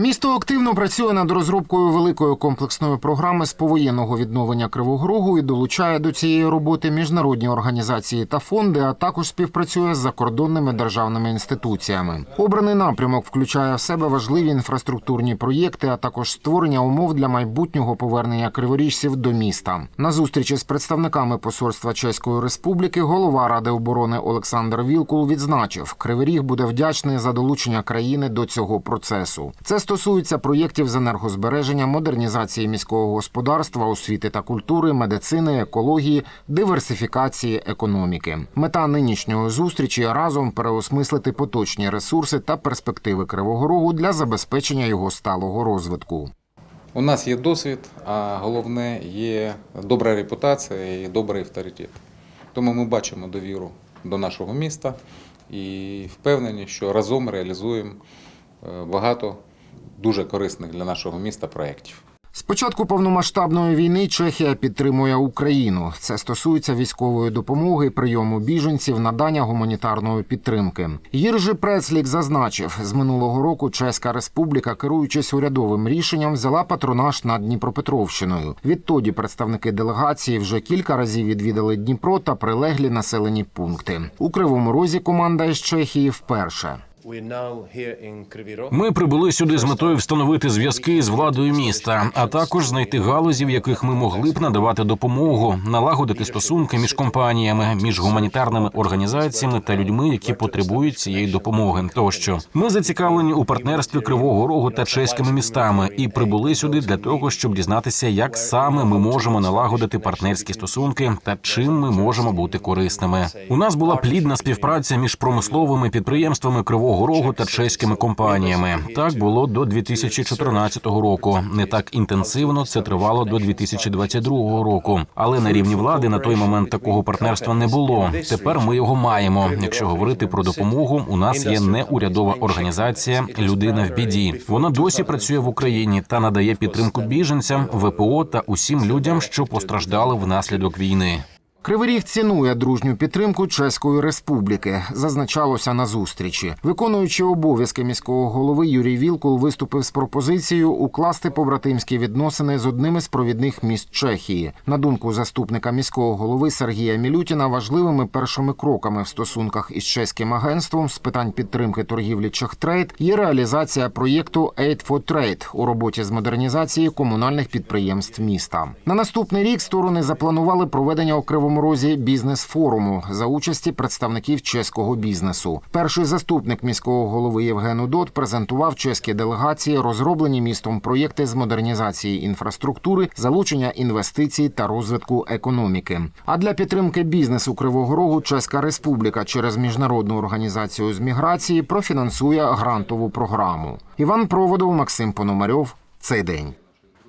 Місто активно працює над розробкою великої комплексної програми з повоєнного відновлення Кривого Рогу і долучає до цієї роботи міжнародні організації та фонди, а також співпрацює з закордонними державними інституціями. Обраний напрямок включає в себе важливі інфраструктурні проєкти, а також створення умов для майбутнього повернення криворіжців до міста. На зустрічі з представниками посольства Чеської Республіки голова Ради оборони Олександр Вілкул відзначив, Кривий Ріг буде вдячний за долучення країни до цього процесу. Це стосується проєктів з енергозбереження, модернізації міського господарства, освіти та культури, медицини, екології, диверсифікації економіки. Мета нинішньої зустрічі разом переосмислити поточні ресурси та перспективи Кривого Рогу для забезпечення його сталого розвитку. У нас є досвід, а головне є добра репутація і добрий авторитет. Тому ми бачимо довіру до нашого міста і впевнені, що разом реалізуємо е, багато дуже корисних для нашого міста проєктів. З початку повномасштабної війни Чехія підтримує Україну. Це стосується військової допомоги, прийому біженців, надання гуманітарної підтримки. Єржи Прецлік зазначив, з минулого року Чеська Республіка, керуючись урядовим рішенням, взяла патронаж над Дніпропетровщиною. Відтоді представники делегації вже кілька разів відвідали Дніпро та прилеглі населені пункти. У Кривому Розі команда із Чехії вперше. Ми прибули сюди з метою встановити зв'язки з владою міста, а також знайти галузі, в яких ми могли б надавати допомогу, налагодити стосунки між компаніями, між гуманітарними організаціями та людьми, які потребують цієї допомоги. Тощо ми зацікавлені у партнерстві Кривого Рогу та чеськими містами і прибули сюди для того, щоб дізнатися, як саме ми можемо налагодити партнерські стосунки та чим ми можемо бути корисними. У нас була плідна співпраця між промисловими підприємствами Кривого Рогу та чеськими компаніями. Так було до 2014 року. Не так інтенсивно це тривало до 2022 року. Але на рівні влади на той момент такого партнерства не було. Тепер ми його маємо. Якщо говорити про допомогу, у нас є неурядова організація Людина в біді. Вона досі працює в Україні та надає підтримку біженцям, ВПО та усім людям, що постраждали внаслідок війни. Кривий Ріг цінує дружню підтримку Чеської Республіки, зазначалося на зустрічі. Виконуючи обов'язки міського голови Юрій Вілкул виступив з пропозицією укласти побратимські відносини з одним із провідних міст Чехії. На думку заступника міського голови Сергія Мілютіна, важливими першими кроками в стосунках із чеським агентством з питань підтримки торгівлі Чехтрейд є реалізація проєкту Aid for Trade у роботі з модернізації комунальних підприємств міста. На наступний рік сторони запланували проведення у Кривому Розі бізнес-форуму за участі представників чеського бізнесу. Перший заступник міського голови Євген Удот презентував чеській делегації розроблені містом проєкти з модернізації інфраструктури, залучення інвестицій та розвитку економіки. А для підтримки бізнесу Кривого Рогу Чеська Республіка через міжнародну організацію з міграції профінансує грантову програму. Іван Проводов, Максим Пономарьов. Цей день.